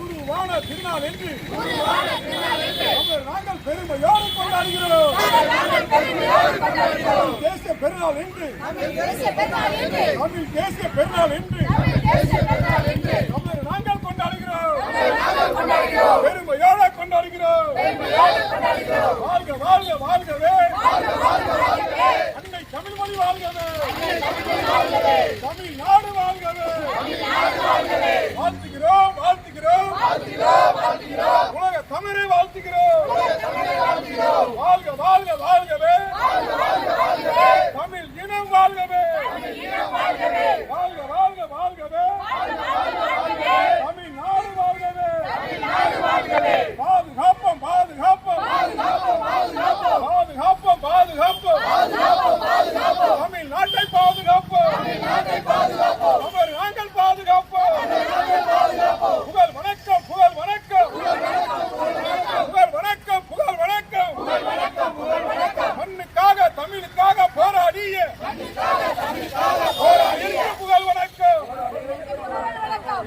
உருவான திருநாள் என்று நாங்கள் பெருமையோடு கொண்டாடுகிறோம். தேசிய பெருநாள் என்று தமிழ் தேசிய பெருநாள் என்று தமிழர் நாங்கள் கொண்டாடுகிறோம் பெருமையோடு கொண்டாடுகிறோம் வாழ்க வாழ்க வாழ்கவே அன்னை தமிழ் மொழி வாழ்கவே தமிழ்நாடு வாழ்கவே வாழ்த்துகிறோம் வாழ்த்துகிறோம் உலக தமிழை வாழ்த்துகிறோம் வாழ்க வாழ்கவே தமிழ் இனம் வாழ்கவே வாழ்க வாழ்க வாழ்கவே தமிழ்நாடு வாழ்கவே பாதுகாப்போம் பாதுகாப்போம் பாதுகாப்போம் பாதுகாப்போம் தமிழ்நாட்டை பாதுகாப்போம் அவர் நாங்கள் பாதுகாப்போம் புகழ் வணக்கம் புகழ் வணக்கம் புகழ் வணக்கம் புகழ் வணக்கம் மண்ணுக்காக தமிழுக்காக போராடிய போராடிய புகழ் வணக்கம்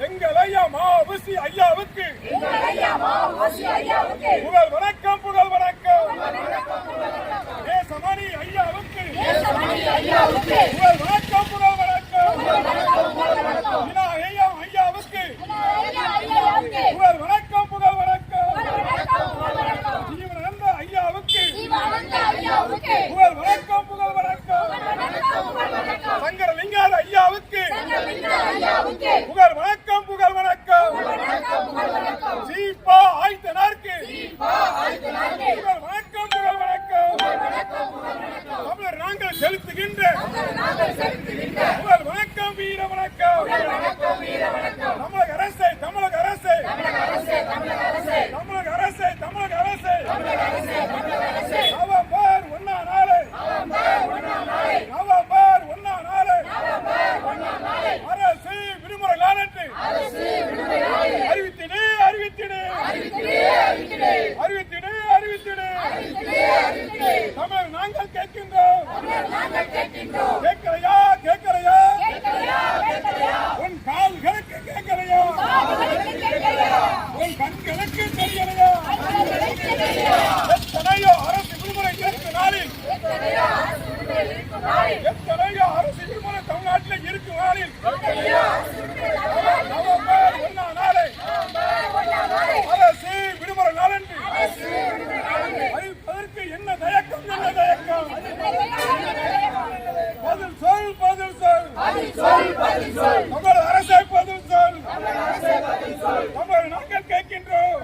எங்கள் ஊசி ஐயாவுக்கு. புகழ் வணக்கம் புகழ் வணக்கம். தேசமணி ஐயாவுக்கு. புகழ் வணக்கம் புகழ் வணக்கம். வினா ஐயா ஐயாவுக்கு. புகழ் வணக்கம் புகழ் வணக்கம். ஜீவனந்த ஐயாவுக்கு. புகழ் வணக்கம் புகழ் வணக்கம். சங்கரலிங்கார ஐயாவுக்கு. புகழ் புகழ் வணக்கம் சீப்பா ஆய்த்தனார்க்கு வணக்கம் புகழ் வணக்கம். தமிழர் நாங்கள் செலுத்துகின்ற. புகழ் வணக்கம் வீர வணக்கம். அரசு விடுமுறை தமிழ்நாட்டில் இருக்கும் நாளில் நவம்பர் ஒன்னாம் நாளை அரசு விடுமுறை நாளன்று அறிவிப்பதற்கு என்ன தயக்கம் என்ன தயக்கம்? பதில் சொல் பதில் சொல். தமிழ் அரசை பதில் சொல். தமிழ் நாங்கள் கேட்கின்றோம்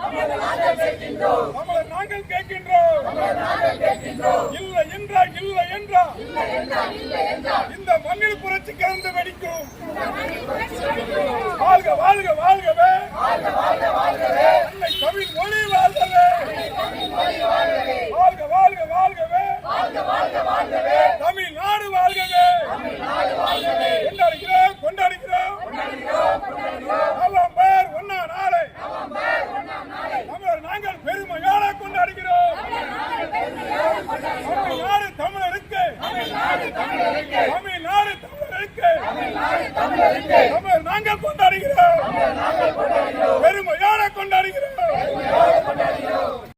தமிழர் நாங்கள் கேட்கின்றோம் இல்லை என்றா இல்லை என்றா இந்த மண்ணில் புரட்சி கலந்து வெடிக்கும். வாழ்க வாழ்க வாழ்கவே. அன்னை தமிழ் மொழி வாழ்கவே வாழ்க வாழ்க வாழ்கவே. வாழ்க வாழ்க வாழ்கவே. நாங்கள் கொண்டாடுகிறோம். பெருமையான கொண்டாடுகிறோம்.